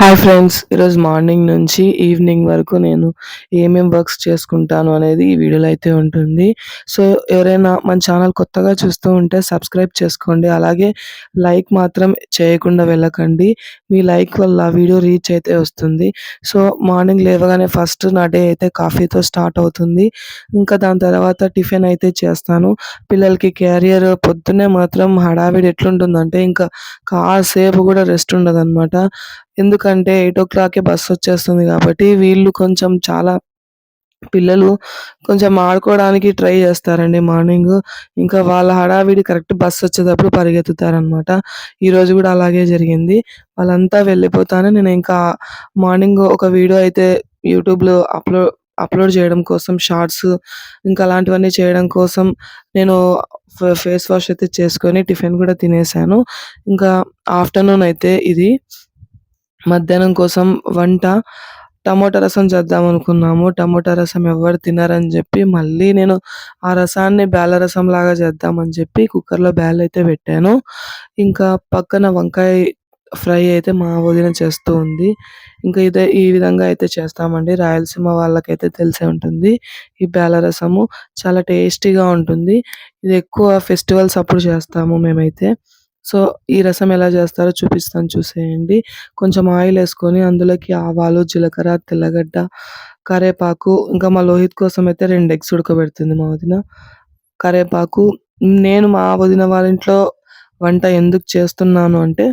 Hi friends ఈరోజు morning నుంచి evening వరకు నేను ఏమేం వర్క్స్ చేసుకుంటాను అనేది ఈ వీడియోలో అయితే ఉంటుంది. సో ఎవరైనా మన ఛానల్ కొత్తగా చూస్తూ ఉంటే సబ్స్క్రైబ్ చేసుకోండి. అలాగే లైక్ మాత్రం చేయకుండా వెళ్ళకండి. మీ లైక్ వల్ల వీడియో రీచ్ అయితే వస్తుంది. సో మార్నింగ్ లేవగానే ఫస్ట్ నా డే అయితే కాఫీతో స్టార్ట్ అవుతుంది. ఇంకా దాని తర్వాత టిఫిన్ అయితే చేస్తాను. పిల్లలకి క్యారియర్ పొద్దున్నే మాత్రం హడావిడి ఎట్లుంటుందంటే ఇంకా కాసేపు కూడా రెస్ట్ ఉండదు అనమాట ఎందుకంటే ఎయిట్ ఓ క్లాక్‌కే వచ్చేస్తుంది కాబట్టి వీళ్ళు కొంచెం చాలా పిల్లలు కొంచెం ఆడుకోవడానికి ట్రై చేస్తారండి మార్నింగ్. ఇంకా వాళ్ళ హడావిడి కరెక్ట్ వచ్చేటప్పుడు పరిగెత్తుతారనమాట. ఈరోజు కూడా అలాగే జరిగింది. వాళ్ళంతా వెళ్ళిపోతానే నేను ఇంకా మార్నింగ్ ఒక వీడియో అయితే యూట్యూబ్‌లో అప్‌లో అప్‌లోడ్ చేయడం కోసం షార్ట్స్ ఇంకా అలాంటివన్నీ చేయడం కోసం నేను ఫేస్ వాష్ అయితే చేసుకొని టిఫిన్ కూడా తినేసాను. ఇంకా ఆఫ్టర్‌నూన్ అయితే ఇది మధ్యాహ్నం కోసం వంట. టమోటా రసం చేద్దాం అనుకున్నాము. టమోటా రసం ఎవరు తినరని చెప్పి మళ్ళీ నేను ఆ రసాన్ని బేల రసం లాగా చేద్దామని చెప్పి కుక్కర్లో బేలు అయితే పెట్టాను. ఇంకా పక్కన వంకాయ ఫ్రై అయితే మా వదిన చేస్తూ ఉంది. ఇంకా ఇదే ఈ విధంగా అయితే చేస్తామండి. రాయలసీమ వాళ్ళకైతే తెలిసే ఉంటుంది ఈ బేల రసము. చాలా టేస్టీగా ఉంటుంది. ఇది ఎక్కువ ఫెస్టివల్స్ అప్పుడు చేస్తాము మేమైతే. సో ఈ రసం ఎలా చేస్తారో చూపిస్తాను చూసేయండి. కొంచెం ఆయిల్ వేసుకొని అందులోకి ఆవాలు జీలకర్ర తెల్లగడ్డ కరేపాకు ఇంకా మా లోహిత్ కోసం అయితే రెండు ఎగ్స్ ఉడకబెడుతుంది మా వదిన. కరేపాకు నేను మా వదిన వాళ్ళ ఇంట్లో వంట ఎందుకు చేస్తున్నాను అంటే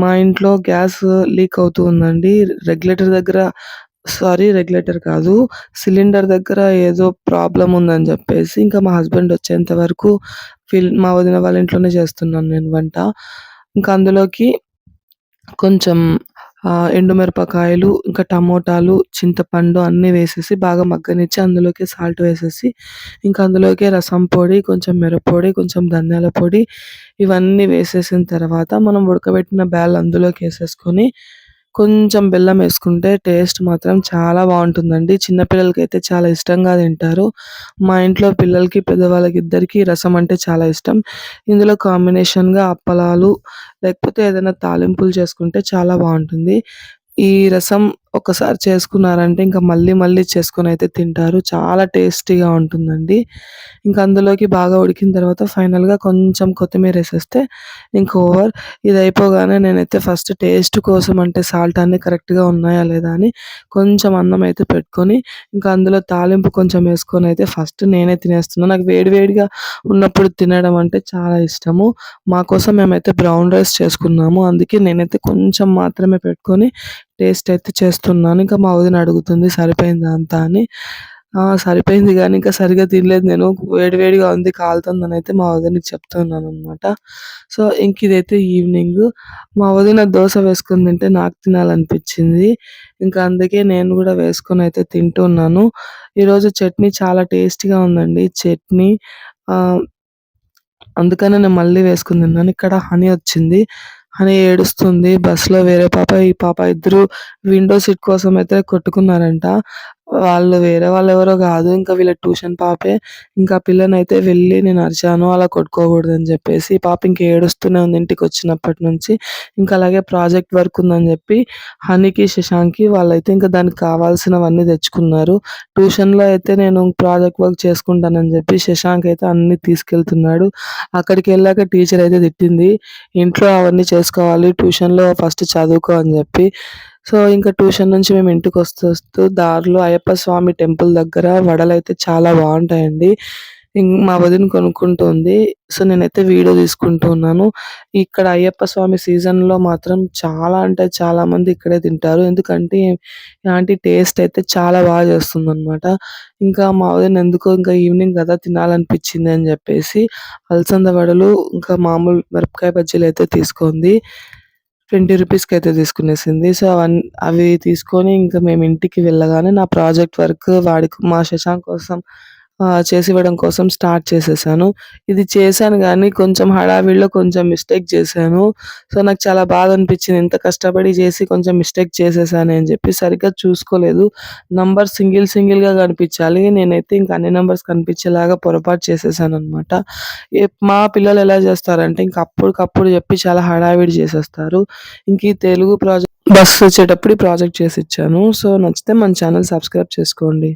మా ఇంట్లో గ్యాస్ లీక్ అవుతూ ఉందండి. రెగ్యులేటర్ దగ్గర సారీ రెగ్యులేటర్ కాదు. సిలిండర్ దగ్గర ఏదో ప్రాబ్లం ఉందని చెప్పేసి ఇంకా మా హస్బెండ్ వచ్చేంత వరకు ఫిల్ మా వదిన వాళ్ళ ఇంట్లోనే చేస్తున్నాను నేను వంట. ఇంకా అందులోకి కొంచెం ఎండుమిరపకాయలు ఇంకా టమోటాలు చింతపండు అన్నీ వేసేసి బాగా మగ్గనిచ్చి అందులోకి సాల్ట్ వేసేసి ఇంకా అందులోకి రసం పొడి కొంచెం మిరపొడి కొంచెం ధనియాల పొడి ఇవన్నీ వేసేసిన తర్వాత మనం ఉడకబెట్టిన బ్యాల్ అందులోకి వేసేసుకొని కొంచెం బెల్లం వేసుకుంటే టేస్ట్ మాత్రం చాలా బాగుంటుందండి. చిన్న అయితే చాలా ఇష్టంగా తింటారు. మా ఇంట్లో పిల్లలకి పెద్దవాళ్ళకి ఇద్దరికి రసం అంటే చాలా ఇష్టం. ఇందులో కాంబినేషన్గా అప్పలాలు లేకపోతే ఏదైనా తాలింపులు చేసుకుంటే చాలా బాగుంటుంది. ఈ రసం ఒకసారి చేసుకున్నారంటే ఇంకా మళ్ళీ మళ్ళీ చేసుకొని అయితే తింటారు. చాలా టేస్టీగా ఉంటుందండి. ఇంకా అందులోకి బాగా ఉడికిన తర్వాత ఫైనల్గా కొంచెం కొత్తిమీర వేసేస్తే ఇంక ఓవర్. ఇది అయిపోగానే నేనైతే ఫస్ట్ టేస్ట్ కోసం అంటే సాల్ట్ అన్ని కరెక్ట్గా ఉన్నాయా లేదా అని కొంచెం అన్నం అయితే పెట్టుకొని ఇంకా అందులో తాలింపు కొంచెం వేసుకొని అయితే ఫస్ట్ నేనే తినేస్తున్నాను నాకు వేడివేడిగా ఉన్నప్పుడు తినడం అంటే చాలా ఇష్టము. మా కోసం మేమైతే బ్రౌన్ రైస్ చేసుకున్నాము. అందుకే నేనైతే కొంచెం మాత్రమే పెట్టుకొని టేస్ట్ అయితే చేస్తున్నాను. ఇంకా మా వదిన అడుగుతుంది సరిపోయిందా అంతా? అని. సరిపోయింది కానీ ఇంకా సరిగ్గా తినలేదు. నేను వేడివేడిగా ఉంది కాలుతుందని అయితే మా వదినకి చెప్తున్నాను అనమాట సో ఇంక ఇదైతే ఈవినింగ్. మా వదిన దోశ వేసుకుని తింటే నాకు తినాలనిపించింది. ఇంకా అందుకే నేను కూడా వేసుకొని అయితే తింటున్నాను. ఈరోజు చట్నీ చాలా టేస్టీగా ఉందండి. చట్నీ అందుకనే నేను మళ్ళీ వేసుకుని తిన్నాను. ఇక్కడ హనీ వచ్చింది. అని ఏడుస్తుంది. బస్సులో వేరే పాప ఈ పాప ఇద్దరు విండో సీట్ కోసం అయితే కొట్టుకున్నారంట. వాళ్ళు వేరే వాళ్ళు ఎవరో కాదు. ఇంకా వీళ్ళ ట్యూషన్ పాపే ఇంకా పిల్లనైతే వెళ్ళి నేను అరిచాను అలా కొట్టుకోకూడదు అని చెప్పేసి పాప ఇంక ఏడుస్తూనే ఉంది ఇంటికి వచ్చినప్పటి నుంచి. ఇంకా అలాగే ప్రాజెక్ట్ వర్క్ ఉందని చెప్పి హనీకి శశాంక్కి వాళ్ళైతే ఇంకా దానికి కావాల్సినవన్నీ తెచ్చుకున్నారు. ట్యూషన్లో అయితే నేను ప్రాజెక్ట్ వర్క్ చేసుకుంటానని చెప్పి శశాంక్ అయితే అన్ని తీసుకెళ్తున్నాడు. అక్కడికి వెళ్ళాక టీచర్ అయితే తిట్టింది ఇంట్లో అవన్నీ చేసుకోవాలి ట్యూషన్లో ఫస్ట్ చదువుకో అని చెప్పి. సో ఇంకా ట్యూషన్ నుంచి మేము ఇంటికి వస్తూ వస్తూ దారిలో అయ్యప్ప స్వామి టెంపుల్ దగ్గర వడలు అయితే చాలా బాగుంటాయండి. మా వదిన కొనుక్కుంటుంది. సో నేనైతే వీడియో తీసుకుంటూ ఉన్నాను. ఇక్కడ అయ్యప్ప స్వామి సీజన్లో మాత్రం చాలా అంటే చాలా మంది ఇక్కడే తింటారు. ఎందుకంటే ఇలాంటి టేస్ట్ అయితే చాలా బాగా చేస్తుంది అనమాట ఇంకా మా వదిన ఎందుకో ఇంకా ఈవినింగ్ కదా తినాలనిపించింది అని చెప్పేసి అలసంద వడలు ఇంకా మామూలు మిరపకాయ బజ్జీలు అయితే తీసుకుంది. ట్వంటీ రూపీస్కి అయితే తీసుకునేసింది. సో అవన్నీ అవి తీసుకొని ఇంకా మేము ఇంటికి వెళ్ళగానే నా ప్రాజెక్ట్ వర్క్ వాడికి మా శశాంక్ కోసం చేసి ఇవ్వడం కోసం స్టార్ట్ చేసేసాను. ఇది చేశాను కానీ కొంచెం హడావిడిలో కొంచెం మిస్టేక్ చేశాను. సో నాకు చాలా బాధ అనిపించింది ఇంత కష్టపడి చేసి కొంచెం మిస్టేక్ చేసేసాను అని చెప్పి సరిగ్గా చూసుకోలేదు. నంబర్ సింగిల్ సింగిల్గా కనిపించాలి. నేనైతే ఇంకా అన్ని నెంబర్స్ కనిపించేలాగా పొరపాటు చేసేసాను అనమాట మా పిల్లలు ఎలా చేస్తారంటే ఇంక అప్పటికప్పుడు చెప్పి చాలా హడావిడి చేసేస్తారు. ఇంక ఈ తెలుగు ప్రాజెక్ట్ బస్సు వచ్చేటప్పుడు ఈ ప్రాజెక్ట్ చేసి ఇచ్చాను. సో నచ్చితే మన ఛానల్ సబ్స్క్రైబ్ చేసుకోండి.